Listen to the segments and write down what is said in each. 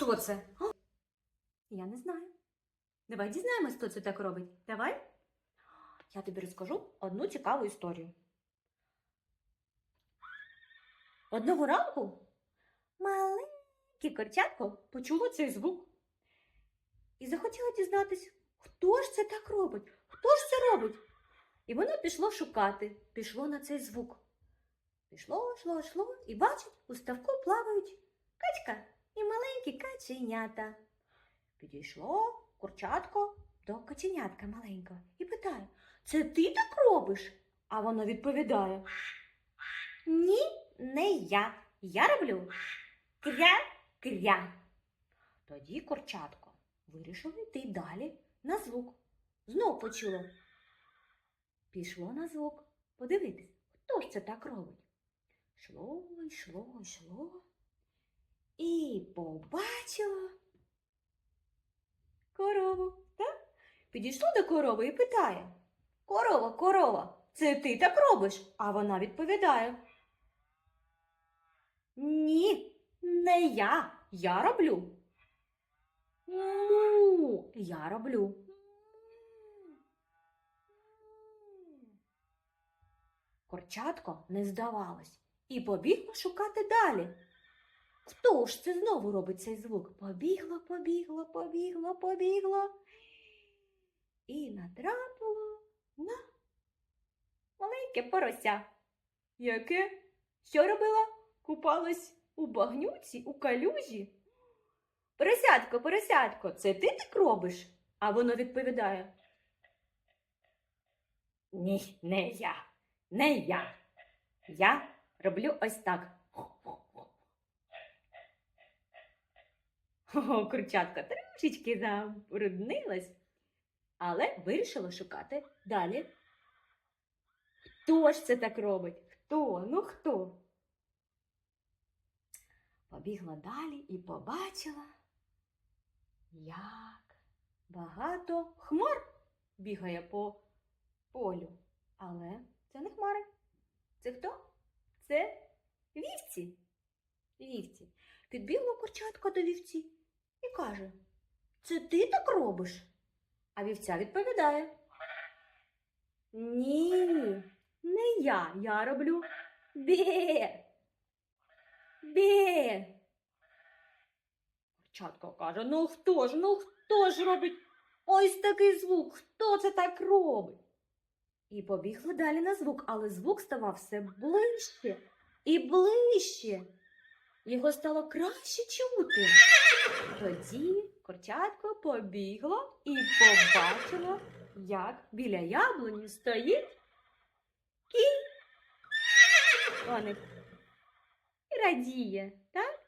Хто це? А? Я не знаю. Давай дізнаємось, хто це так робить. Давай. Я тобі розкажу одну цікаву історію. Одного ранку маленьке корчатко почуло цей звук і захотіло дізнатись, хто ж це так робить? Хто ж це робить? І воно пішло шукати, пішло на цей звук. Пішло, йшло, йшло, і бачить, у ставку плавають качка і маленькі каченята. Підійшло курчатко до каченятка маленького і питає: Це ти так робиш? А воно відповідає: Ні, не я. Я роблю кря-кря. Тоді курчатко вирішило йти далі на звук. Знов почуло. Пішло на звук. Подивитись, хто ж це так робить? Йшло, йшло, йшло. І побачило корову. Так? Підійшло до корови і питає: Корова, корова, це ти так робиш? А вона відповідає: Ні, не я. Я роблю. Му, я роблю. Корчатко не здавалось і побігло шукати далі. Хто ж це знову робить цей звук? Побігло, побігло, побігло, побігло. І натрапило на маленьке порося. Яке? Що робила? Купалась у багнюці, у калюжі? Поросятко, поросятко, це ти так робиш? А воно відповідає. Ні, не я, не я. Я роблю ось так. О, курчатка трішечки забруднилась, але вирішила шукати далі. Хто ж це так робить? Хто? Ну хто? Побігла далі і побачила, як багато хмар бігає по полю. Але це не хмари. Це хто? Це вівці. Вівці. Підбігло курчатко до вівці і каже: Це ти так робиш? А вівця відповідає: Ні, не я. Я роблю бє. Бє. Курчатко каже: Ну хто ж, ну хто ж робить ось такий звук? Хто це так робить? І побігла далі на звук, але звук ставав все ближче і ближче. Його стало краще чути. Тоді курчатко побігло і побачило, як біля яблуні стоїть кінь. І радіє, так?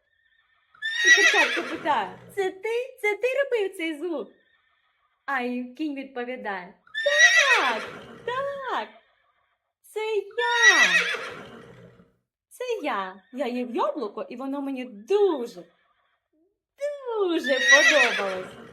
І курчатко питає, це ти? Це ти робив цей звук? А й кінь відповідає, так, так, це я. Це я. Я їв яблуко, і воно мені дуже, дуже подобалось.